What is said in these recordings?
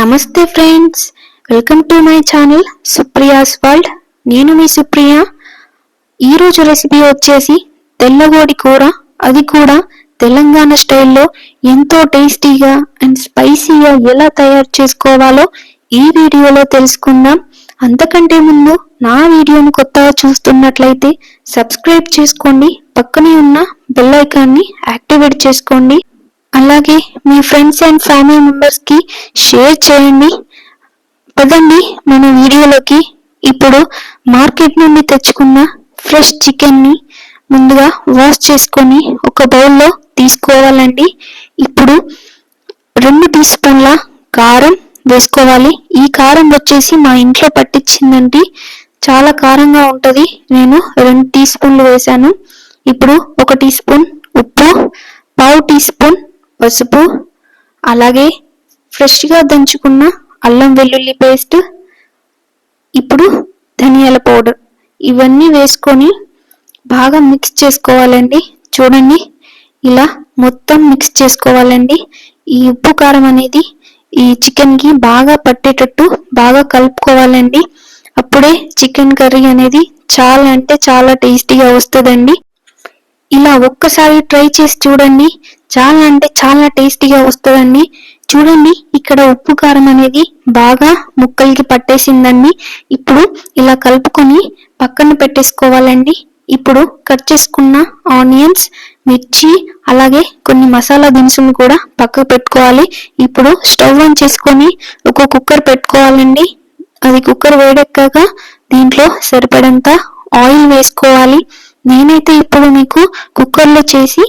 నమస్తే friends welcome to my channel Supriya's world. నేను మీ సుప్రియ. ఈరోజు రెసిపీ వచ్చేసి తెల్లగోడి కూర. అది కూడా తెలంగాణ స్టైల్లో ఎంతో టేస్టీగా అండ్ స్పైసీగా ఎలా తయారు చేసుకోవాలో ఈ వీడియోలో తెలుసుకుందాం. అంతకంటే ముందు నా వీడియోను కొత్తగా చూస్తున్నట్లయితే సబ్స్క్రైబ్ చేసుకోండి. పక్కనే ఉన్న బెల్ ఐకాన్ని యాక్టివేట్ చేసుకోండి. అలాగే మీ ఫ్రెండ్స్ అండ్ ఫ్యామిలీ మెంబర్స్కి షేర్ చేయండి. పదండి మన వీడియోలోకి. ఇప్పుడు మార్కెట్ నుండి తెచ్చుకున్న ఫ్రెష్ చికెన్ని ముందుగా వాష్ చేసుకొని ఒక బౌల్లో తీసుకోవాలండి. ఇప్పుడు రెండు టీ స్పూన్ల కారం వేసుకోవాలి. ఈ కారం వచ్చేసి మా ఇంట్లో పట్టించిందండి. చాలా కారంగా ఉంటుంది. నేను రెండు టీ స్పూన్లు వేశాను. ఇప్పుడు ఒక టీ స్పూన్ ఉప్పు పావు టీ స్పూన్ పసుపు అలాగే ఫ్రెష్గా దంచుకున్న అల్లం వెల్లుల్లి పేస్ట్ ఇప్పుడు ధనియాల పౌడర్. ఇవన్నీ వేసుకొని బాగా మిక్స్ చేసుకోవాలండి. చూడండి ఇలా మొత్తం మిక్స్ చేసుకోవాలండి. ఈ ఉప్పు కారం అనేది ఈ చికెన్కి బాగా పట్టేటట్టు బాగా కలుపుకోవాలండి. అప్పుడే చికెన్ కర్రీ అనేది చాలా అంటే చాలా టేస్టీగా వస్తుందండి. ఇలా ఒక్కసారి ట్రై చేసి చూడండి చాలా అంటే చాలా టేస్టీగా వస్తుందండి. చూడండి ఇక్కడ ఉప్పు కారం అనేది బాగా ముక్కలకి పట్టేసిందండి. ఇప్పుడు ఇలా కలుపుకొని పక్కన పెట్టేసుకోవాలండి. ఇప్పుడు కట్ చేసుకున్న ఆనియన్స్ మిర్చి అలాగే కొన్ని మసాలా దినుసులు కూడా పక్కకు పెట్టుకోవాలి. ఇప్పుడు స్టవ్ ఆన్ చేసుకొని ఒక కుక్కర్ పెట్టుకోవాలండి. అది కుక్కర్ వేడెక్కాక దీంట్లో సరిపడంత ఆయిల్ వేసుకోవాలి. నేనైతే ఇప్పుడు మీకు కుక్కర్లో చేసి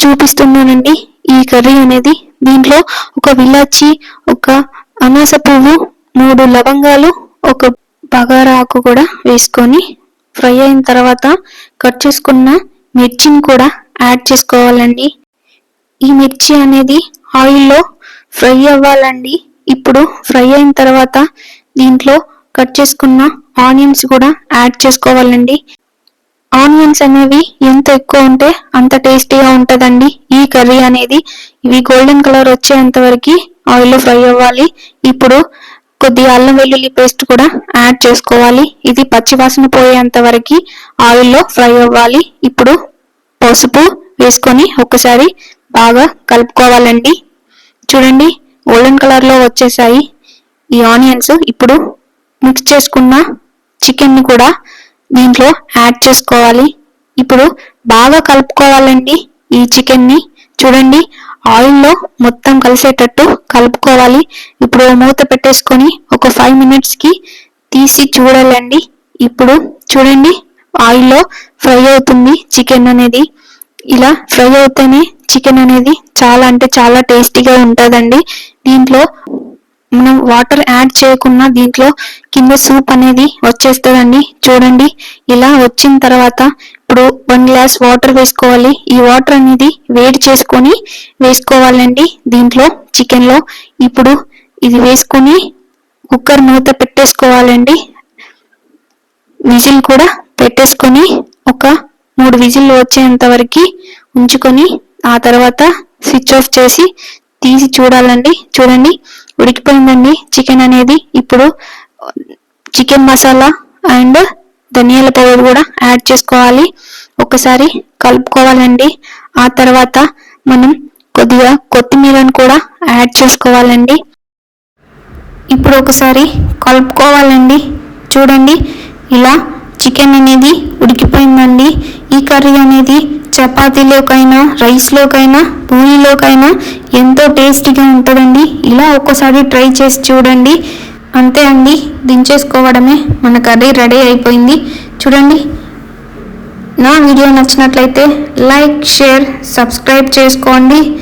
చూపిస్తున్నానండి. ఈ కర్రీ అనేది దీంట్లో ఒక విలాచి ఒక అనాస పువ్వు మూడు లవంగాలు ఒక బగారా ఆకు కూడా వేసుకొని ఫ్రై అయిన తర్వాత కట్ చేసుకున్న మిర్చిని కూడా యాడ్ చేసుకోవాలండి. ఈ మిర్చి అనేది ఆయిల్లో ఫ్రై అవ్వాలండి. ఇప్పుడు ఫ్రై అయిన తర్వాత దీంట్లో కట్ చేసుకున్న ఆనియన్స్ కూడా యాడ్ చేసుకోవాలండి. ఆనియన్స్ అనేవి ఎంత ఎక్కువ ఉంటే అంత టేస్టీగా ఉంటుందండి. ఈ కర్రీ అనేది ఇవి గోల్డెన్ కలర్ వచ్చేంత వరకు ఆయిల్లో ఫ్రై అవ్వాలి. ఇప్పుడు కొద్దిగా అల్లం వెల్లుల్లి పేస్ట్ కూడా యాడ్ చేసుకోవాలి. ఇది పచ్చివాసన పోయేంత వరకు ఆయిల్లో ఫ్రై అవ్వాలి. ఇప్పుడు పసుపు వేసుకొని ఒకసారి బాగా కలుపుకోవాలండి. చూడండి గోల్డెన్ కలర్లో వచ్చేసాయి ఈ ఆనియన్స్. ఇప్పుడు మిక్స్ చేసుకున్న చికెన్ని కూడా దీంట్లో యాడ్ చేసుకోవాలి. ఇప్పుడు బాగా కలుపుకోవాలండి ఈ చికెన్ని. చూడండి ఆయిల్లో మొత్తం కలిసేటట్టు కలుపుకోవాలి. ఇప్పుడు మూత పెట్టేసుకొని ఒక ఫైవ్ మినిట్స్కి తీసి చూడాలండి. ఇప్పుడు చూడండి ఆయిల్లో ఫ్రై అవుతుంది చికెన్ అనేది. ఇలా ఫ్రై అవుతేనే చికెన్ అనేది చాలా అంటే చాలా టేస్టీగా ఉంటుందండి. దీంట్లో మనం వాటర్ యాడ్ చేయకుండా దీంట్లో కింద సూప్ అనేది వచ్చేస్తుందండి. చూడండి ఇలా వచ్చిన తర్వాత ఇప్పుడు వన్ గ్లాస్ వాటర్ వేసుకోవాలి. ఈ వాటర్ అనేది వేడి చేసుకొని వేసుకోవాలండి. దీంట్లో చికెన్లో ఇప్పుడు ఇది వేసుకొని కుక్కర్ మూత పెట్టేసుకోవాలండి. విజిల్ కూడా పెట్టేసుకొని ఒక మూడు విజిల్ వచ్చేంత వరకు ఉంచుకొని ఆ తర్వాత స్విచ్ ఆఫ్ చేసి తీసి చూడాలండి. చూడండి ఉడికిపోయిందండి. చికెన్ అనేది ఇప్పుడు చికెన్ మసాలా అండ్ ధనియాల పౌడర్ కూడా యాడ్ చేసుకోవాలి. ఒకసారి కలుపుకోవాలండి. ఆ తర్వాత మనం కొద్దిగా కొత్తిమీరను కూడా యాడ్ చేసుకోవాలండి. ఇప్పుడు ఒకసారి కలుపుకోవాలండి. చూడండి ఇలా చికెన్ అనేది ఉడికిపోయిందండి. ఈ కర్రీ అనేది చపాతీలోకైనా రైస్లోకైనా పూరీలోకైనా ఎంతో టేస్టీగా ఉంటుందండి. ఇలా ఒక్కసారి ట్రై చేసి చూడండి. అంతే అండి. దించేసుకోవడమే మన కర్రీ రెడీ అయిపోయింది. చూడండి. నా వీడియో నచ్చినట్లయితే లైక్ షేర్ సబ్స్క్రైబ్ చేసుకోండి.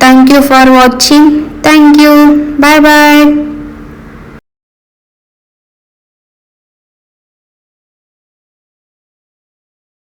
Thank you for watching. Thank you bye bye.